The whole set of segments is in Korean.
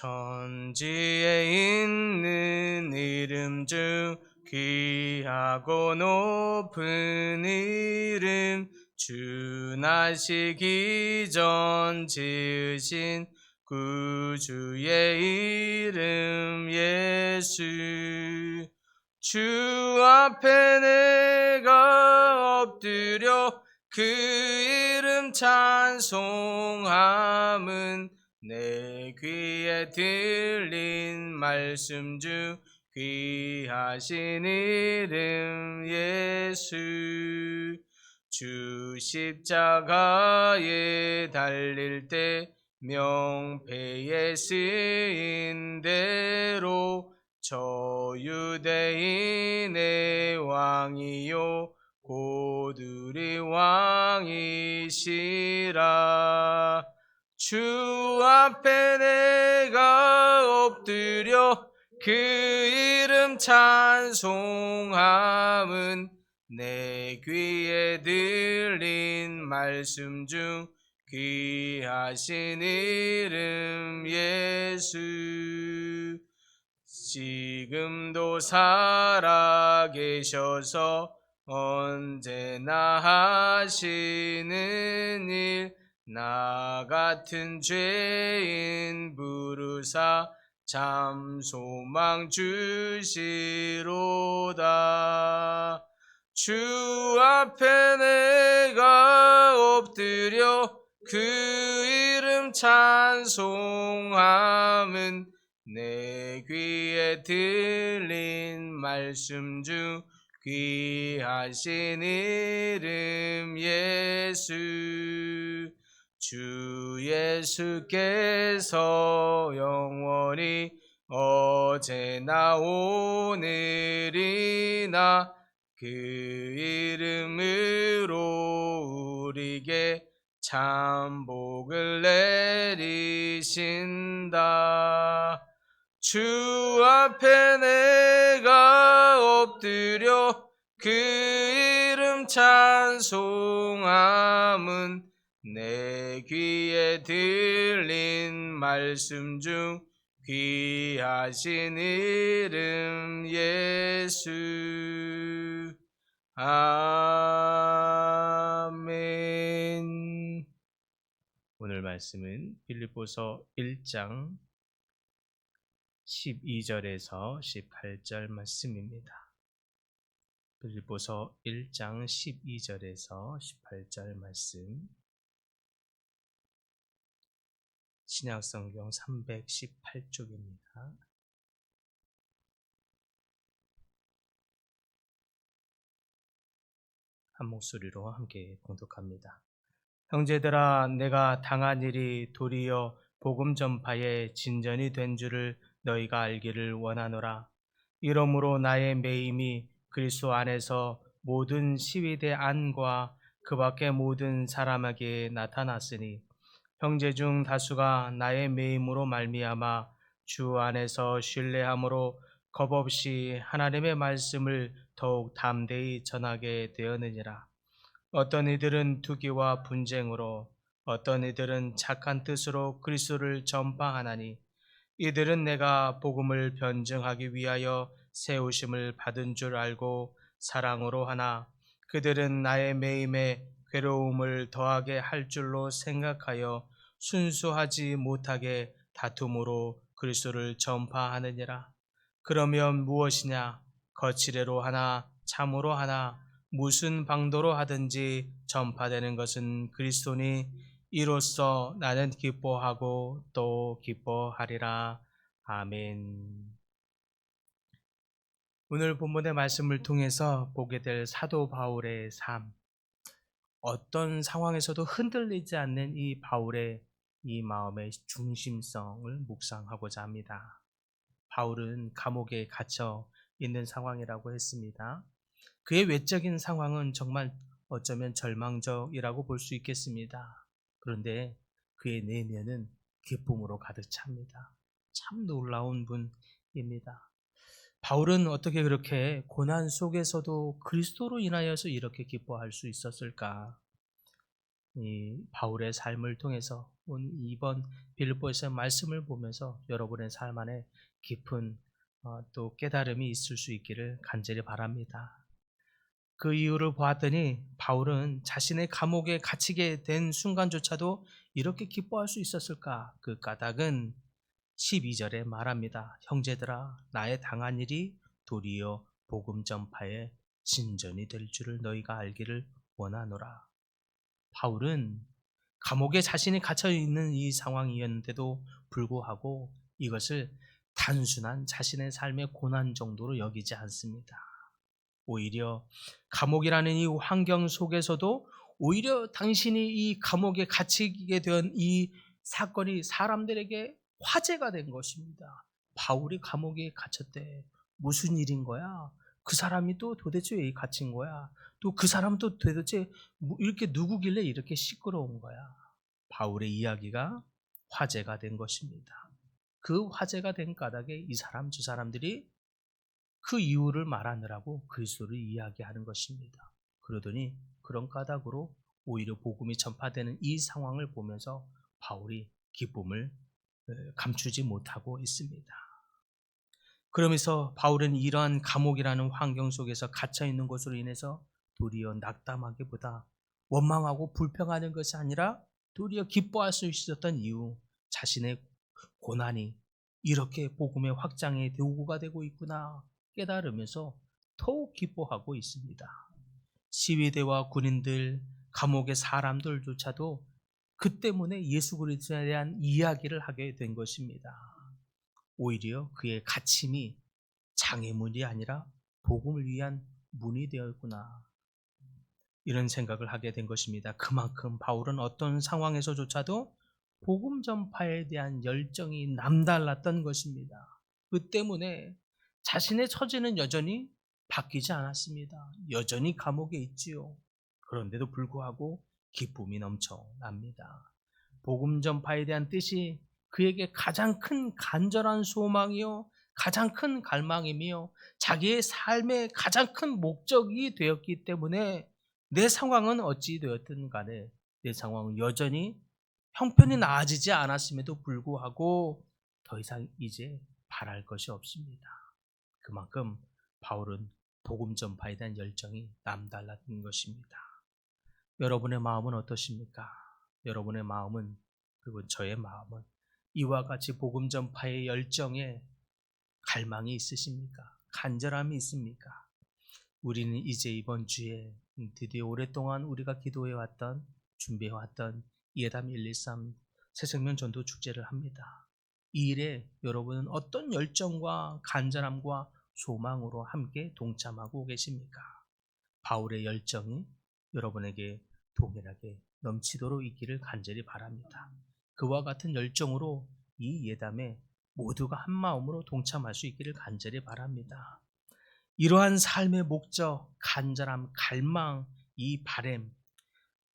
천지에 있는 이름 중 귀하고 높은 이름 주 나시기 전 지으신 구주의 이름 예수. 주 앞에 내가 엎드려 그 이름 찬송함은 내 귀에 들린 말씀 중 귀하신 이름 예수. 주 십자가에 달릴 때 명패에 쓰인 대로 저 유대인의 왕이요 고들이 왕이시라 주 앞에 내가 엎드려 그 이름 찬송함은 내 귀에 들린 말씀 중 귀하신 이름 예수. 지금도 살아 계셔서 언제나 하시는 일 나 같은 죄인 부르사 참 소망 주시로다. 주 앞에 내가 엎드려 그 이름 찬송함은 내 귀에 들린 말씀 중 귀하신 이름 예수 주 예수께서 영원히 어제나 오늘이나 그 이름으로 우리에게 참 복을 내리신다. 주 앞에 내가 엎드려 그 이름 찬송함은 내 귀에 들린 말씀 중 귀하신 이름 예수 아멘 오늘 말씀은 빌립보서 1장 12절에서 18절 말씀입니다. 빌립보서 1장 12절에서 18절 말씀 신약성경 318쪽입니다. 한 목소리로 함께 공독합니다. 형제들아 내가 당한 일이 도리어 복음 전파의 진전이 된 줄을 너희가 알기를 원하노라. 이러므로 나의 매임이 그리스도 안에서 모든 시위대 안과 그 밖의 모든 사람에게 나타났으니 형제 중 다수가 나의 매임으로 말미암아 주 안에서 신뢰함으로 겁 없이 하나님의 말씀을 더욱 담대히 전하게 되었느니라. 어떤 이들은 투기와 분쟁으로 어떤 이들은 착한 뜻으로 그리스도를 전파하나니 이들은 내가 복음을 변증하기 위하여 세우심을 받은 줄 알고 사랑으로 하나 그들은 나의 매임에 괴로움을 더하게 할 줄로 생각하여 순수하지 못하게 다툼으로 그리스도를 전파하느니라. 그러면 무엇이냐? 거칠애로 하나 참으로 하나 무슨 방도로 하든지 전파되는 것은 그리스도니 이로써 나는 기뻐하고 또 기뻐하리라. 아멘. 오늘 본문의 말씀을 통해서 보게 될 사도 바울의 삶. 어떤 상황에서도 흔들리지 않는 이 바울의 이 마음의 중심성을 묵상하고자 합니다. 바울은 감옥에 갇혀 있는 상황이라고 했습니다. 그의 외적인 상황은 정말 어쩌면 절망적이라고 볼 수 있겠습니다. 그런데 그의 내면은 기쁨으로 가득 찹니다. 참 놀라운 분입니다. 바울은 어떻게 그렇게 고난 속에서도 그리스도로 인하여서 이렇게 기뻐할 수 있었을까? 이 바울의 삶을 통해서 이번 빌보에서 말씀을 보면서 여러분의 삶 안에 깊은 어, 또 깨달음이 있을 수 있기를 간절히 바랍니다. 그 이유를 보았더니 바울은 자신의 감옥에 갇히게 된 순간조차도 이렇게 기뻐할 수 있었을까? 그 까닭은 12절에 말합니다. 형제들아, 나의 당한 일이 도리어 복음 전파의 진전이 될 줄을 너희가 알기를 원하노라. 바울은 감옥에 자신이 갇혀 있는 이 상황이었는데도 불구하고 이것을 단순한 자신의 삶의 고난 정도로 여기지 않습니다. 오히려 감옥이라는 이 환경 속에서도 오히려 당신이 이 감옥에 갇히게 된 이 사건이 사람들에게 화제가 된 것입니다. 바울이 감옥에 갇혔대. 무슨 일인 거야? 그 사람이 또 도대체 왜 갇힌 거야? 또 그 사람도 도대체 뭐 이렇게 누구길래 이렇게 시끄러운 거야? 바울의 이야기가 화제가 된 것입니다. 그 화제가 된 까닭에 이 사람 저 사람들이 그 이유를 말하느라고 그리스도를 이야기하는 것입니다. 그러더니 그런 까닭으로 오히려 복음이 전파되는 이 상황을 보면서 바울이 기쁨을 감추지 못하고 있습니다. 그러면서 바울은 이러한 감옥이라는 환경 속에서 갇혀 있는 것으로 인해서 도리어 낙담하기보다 원망하고 불평하는 것이 아니라 도리어 기뻐할 수 있었던 이유, 자신의 고난이 이렇게 복음의 확장의 도구가 되고 있구나 깨달으면서 더욱 기뻐하고 있습니다. 시위대와 군인들, 감옥의 사람들조차도 그 때문에 예수 그리스도에 대한 이야기를 하게 된 것입니다. 오히려 그의 갇힘이 장애문이 아니라 복음을 위한 문이 되었구나. 이런 생각을 하게 된 것입니다. 그만큼 바울은 어떤 상황에서조차도 복음 전파에 대한 열정이 남달랐던 것입니다. 그 때문에 자신의 처지는 여전히 바뀌지 않았습니다. 여전히 감옥에 있지요. 그런데도 불구하고 기쁨이 넘쳐납니다. 복음 전파에 대한 뜻이 그에게 가장 큰 간절한 소망이요, 가장 큰 갈망이며 자기의 삶의 가장 큰 목적이 되었기 때문에 내 상황은 어찌 되었든 간에 내 상황은 여전히 형편이 나아지지 않았음에도 불구하고 더 이상 이제 바랄 것이 없습니다. 그만큼 바울은 복음 전파에 대한 열정이 남달랐던 것입니다. 여러분의 마음은 어떠십니까? 여러분의 마음은 그리고 저의 마음은 이와 같이 복음 전파의 열정에 갈망이 있으십니까? 간절함이 있습니까? 우리는 이제 이번 주에 드디어 오랫동안 우리가 기도해 왔던 준비해 왔던 예담 123 새생명 전도 축제를 합니다. 이 일에 여러분은 어떤 열정과 간절함과 소망으로 함께 동참하고 계십니까? 바울의 열정이 여러분에게 동일하게 넘치도록 있기를 간절히 바랍니다. 그와 같은 열정으로 이 예담에 모두가 한 마음으로 동참할 수 있기를 간절히 바랍니다. 이러한 삶의 목적, 간절함, 갈망, 이 바램,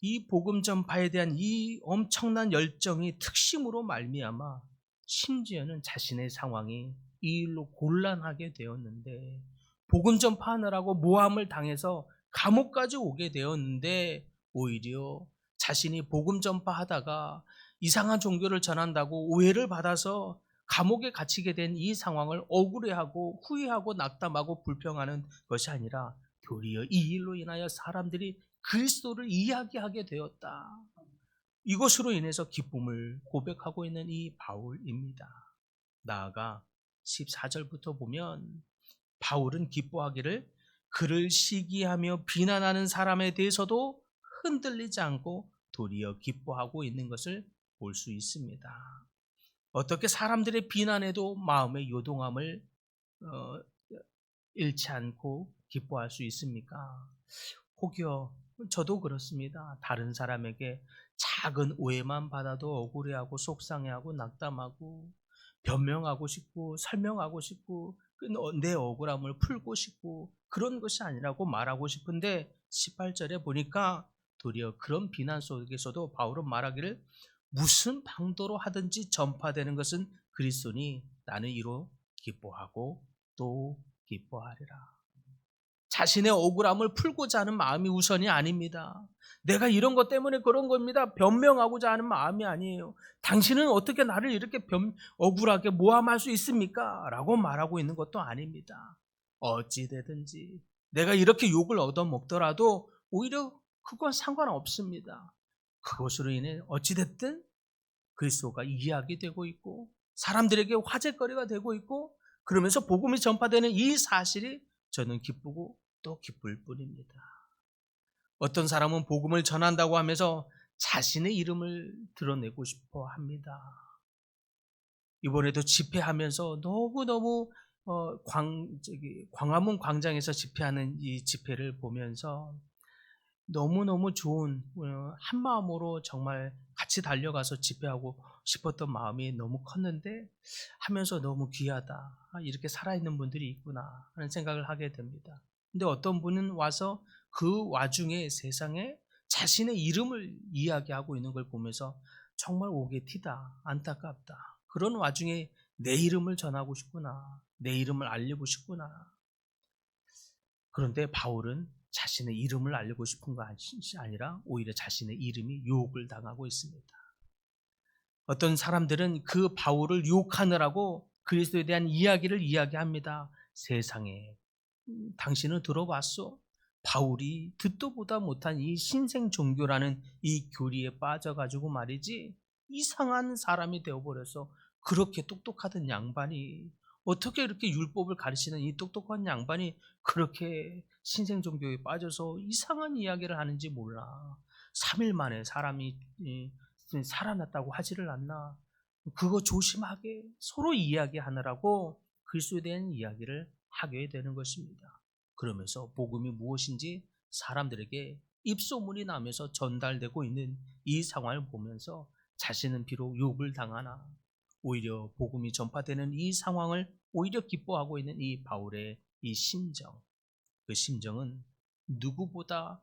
이 복음 전파에 대한 이 엄청난 열정이 특심으로 말미암아 심지어는 자신의 상황이 이 일로 곤란하게 되었는데 복음 전파하느라고 모함을 당해서 감옥까지 오게 되었는데 오히려 자신이 복음 전파하다가 이상한 종교를 전한다고 오해를 받아서 감옥에 갇히게 된 이 상황을 억울해하고 후회하고 낙담하고 불평하는 것이 아니라 도리어 이 일로 인하여 사람들이 그리스도를 이야기하게 되었다. 이것으로 인해서 기쁨을 고백하고 있는 이 바울입니다. 나아가 14절부터 보면 바울은 기뻐하기를 그를 시기하며 비난하는 사람에 대해서도 흔들리지 않고 도리어 기뻐하고 있는 것을 볼 수 있습니다. 어떻게 사람들의 비난에도 마음의 요동함을 어, 잃지 않고 기뻐할 수 있습니까? 혹여 저도 그렇습니다. 다른 사람에게 작은 오해만 받아도 억울해하고 속상해하고 낙담하고 변명하고 싶고 설명하고 싶고 그내 억울함을 풀고 싶고 그런 것이 아니라고 말하고 싶은데 18절에 보니까 도리어 그런 비난 속에서도 바울은 말하기를 무슨 방도로 하든지 전파되는 것은 그리스도니 나는 이로 기뻐하고 또 기뻐하리라. 자신의 억울함을 풀고자 하는 마음이 우선이 아닙니다. 내가 이런 것 때문에 그런 겁니다. 변명하고자 하는 마음이 아니에요. 당신은 어떻게 나를 이렇게 변, 억울하게 모함할 수 있습니까? 라고 말하고 있는 것도 아닙니다. 어찌되든지 내가 이렇게 욕을 얻어먹더라도 오히려 그건 상관없습니다. 그것으로 인해 어찌됐든 그리스도가 이야기 되고 있고 사람들에게 화제거리가 되고 있고 그러면서 복음이 전파되는 이 사실이 저는 기쁘고 또 기쁠 뿐입니다. 어떤 사람은 복음을 전한다고 하면서 자신의 이름을 드러내고 싶어 합니다. 이번에도 집회하면서 너무너무 어, 광, 저기, 광화문 광장에서 집회하는 이 집회를 보면서 너무너무 좋은 어, 한 마음으로 정말 같이 달려가서 집회하고 싶었던 마음이 너무 컸는데 하면서 너무 귀하다. 아, 이렇게 살아있는 분들이 있구나 하는 생각을 하게 됩니다. 근데 어떤 분은 와서 그 와중에 세상에 자신의 이름을 이야기하고 있는 걸 보면서 정말 오게 티다. 안타깝다. 그런 와중에 내 이름을 전하고 싶구나. 내 이름을 알리고 싶구나. 그런데 바울은 자신의 이름을 알리고 싶은 것이 아니라 오히려 자신의 이름이 유혹을 당하고 있습니다. 어떤 사람들은 그 바울을 유혹하느라고 그리스도에 대한 이야기를 이야기합니다. 세상에 음, 당신은 들어봤어? 바울이 듣도 보다 못한 이 신생 종교라는 이 교리에 빠져가지고 말이지 이상한 사람이 되어버려서 그렇게 똑똑하던 양반이 어떻게 이렇게 율법을 가르치는 이 똑똑한 양반이 그렇게 신생 종교에 빠져서 이상한 이야기를 하는지 몰라. 3일 만에 사람이 살아났다고 하지를 않나. 그거 조심하게 서로 이야기하느라고 그리스도에 대한 이야기를 하게 되는 것입니다. 그러면서 복음이 무엇인지 사람들에게 입소문이 나면서 전달되고 있는 이 상황을 보면서 자신은 비록 욕을 당하나 오히려 복음이 전파되는 이 상황을 오히려 기뻐하고 있는 이 바울의 이 심정, 그 심정은 누구보다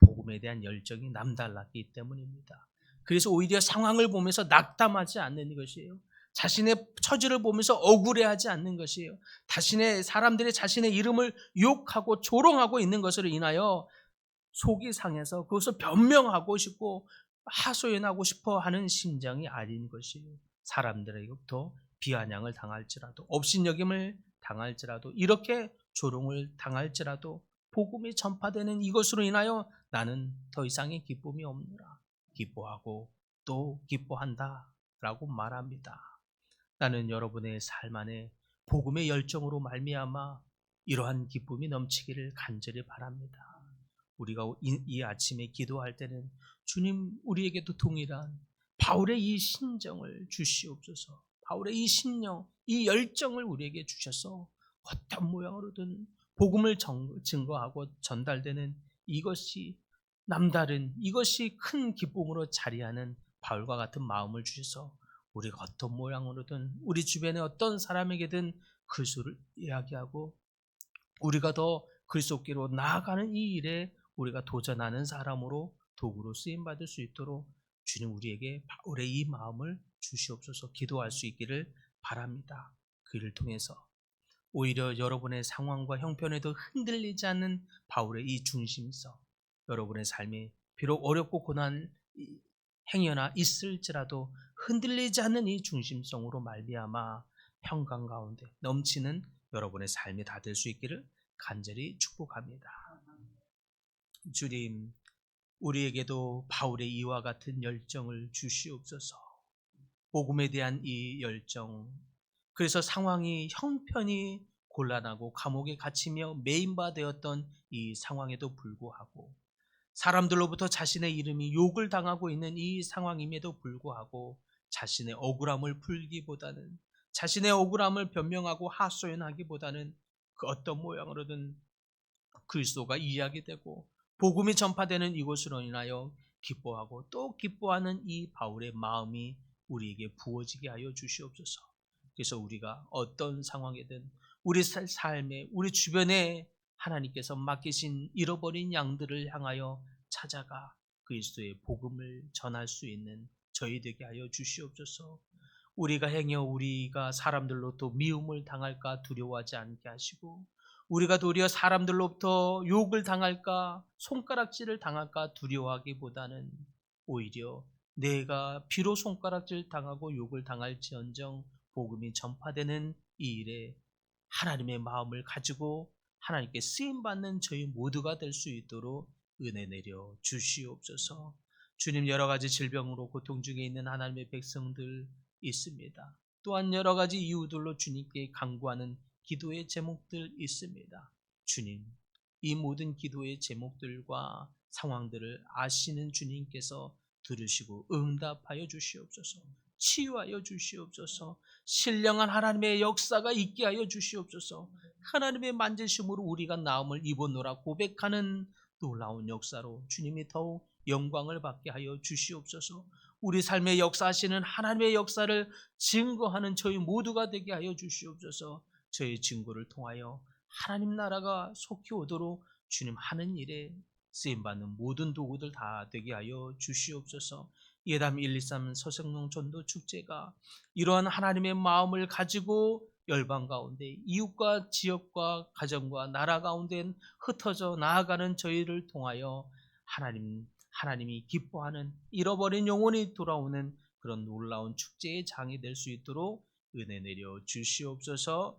복음에 대한 열정이 남달랐기 때문입니다. 그래서 오히려 상황을 보면서 낙담하지 않는 것이에요. 자신의 처지를 보면서 억울해하지 않는 것이에요. 자신의 사람들이 자신의 이름을 욕하고 조롱하고 있는 것으로 인하여 속이 상해서 그것을 변명하고 싶고 하소연하고 싶어 하는 심정이 아닌 것이에요. 사람들에게부터 비아냥을 당할지라도 업신여김을 당할지라도 이렇게 조롱을 당할지라도 복음이 전파되는 이것으로 인하여 나는 더 이상의 기쁨이 없노라. 기뻐하고 또 기뻐한다. 라고 말합니다. 나는 여러분의 삶 안에 복음의 열정으로 말미암아 이러한 기쁨이 넘치기를 간절히 바랍니다. 우리가 이, 이 아침에 기도할 때는 주님 우리에게도 동일한 바울의 이 심정을 주시옵소서. 바울의 이 심령, 이 열정을 우리에게 주셔서 어떤 모양으로든 복음을 증거하고 전달되는 이것이 남다른 이것이 큰 기쁨으로 자리하는 바울과 같은 마음을 주셔서 우리가 어떤 모양으로든 우리 주변에 어떤 사람에게든 그리스도를 이야기하고 우리가 더 그리스도께로 나아가는 이 일에 우리가 도전하는 사람으로 도구로 쓰임 받을 수 있도록 주님 우리에게 바울의 이 마음을 주시옵소서 기도할 수 있기를 바랍니다. 그를 통해서 오히려 여러분의 상황과 형편에도 흔들리지 않는 바울의 이 중심성, 여러분의 삶이 비록 어렵고 고난 행여나 있을지라도 흔들리지 않는 이 중심성으로 말미암아 평강 가운데 넘치는 여러분의 삶이 다 될 수 있기를 간절히 축복합니다. 주님, 우리에게도 바울의 이와 같은 열정을 주시옵소서. 복음에 대한 이 열정. 그래서 상황이 형편이 곤란하고 감옥에 갇히며 메인바 되었던 이 상황에도 불구하고 사람들로부터 자신의 이름이 욕을 당하고 있는 이 상황임에도 불구하고 자신의 억울함을 풀기보다는 자신의 억울함을 변명하고 하소연하기보다는 그 어떤 모양으로든 그리스도가 이야기되고 복음이 전파되는 이곳으로 인하여 기뻐하고 또 기뻐하는 이 바울의 마음이 우리에게 부어지게 하여 주시옵소서. 그래서 우리가 어떤 상황이든 우리 살- 삶에 우리 주변에 하나님께서 맡기신 잃어버린 양들을 향하여 찾아가 그리스도의 복음을 전할 수 있는 저희 되게 하여 주시옵소서. 우리가 행여 우리가 사람들로 또 미움을 당할까 두려워하지 않게 하시고 우리가 도리어 사람들로부터 욕을 당할까 손가락질을 당할까 두려워하기보다는 오히려 내가 비록 손가락질 당하고 욕을 당할지언정 복음이 전파되는 이 일에 하나님의 마음을 가지고 하나님께 쓰임 받는 저희 모두가 될 수 있도록 은혜 내려 주시옵소서. 주님 여러 가지 질병으로 고통 중에 있는 하나님의 백성들 있습니다. 또한 여러 가지 이유들로 주님께 간구하는 기도의 제목들 있습니다. 주님, 이 모든 기도의 제목들과 상황들을 아시는 주님께서 들으시고 응답하여 주시옵소서. 치유하여 주시옵소서. 신령한 하나님의 역사가 있게 하여 주시옵소서. 하나님의 만지심으로 우리가 나음을 입었노라 고백하는 놀라운 역사로 주님이 더욱 영광을 받게 하여 주시옵소서. 우리 삶의 역사하시는 하나님의 역사를 증거하는 저희 모두가 되게 하여 주시옵소서. 저희 증거를 통하여 하나님 나라가 속히 오도록 주님 하는 일에 쓰임 받는 모든 도구들 다 되게 하여 주시옵소서. 예담 123 서생농 전도 축제가 이러한 하나님의 마음을 가지고 열방 가운데 이웃과 지역과 가정과 나라 가운데 흩어져 나아가는 저희를 통하여 하나님 하나님이 기뻐하는 잃어버린 영혼이 돌아오는 그런 놀라운 축제의 장이 될 수 있도록 은혜 내려 주시옵소서.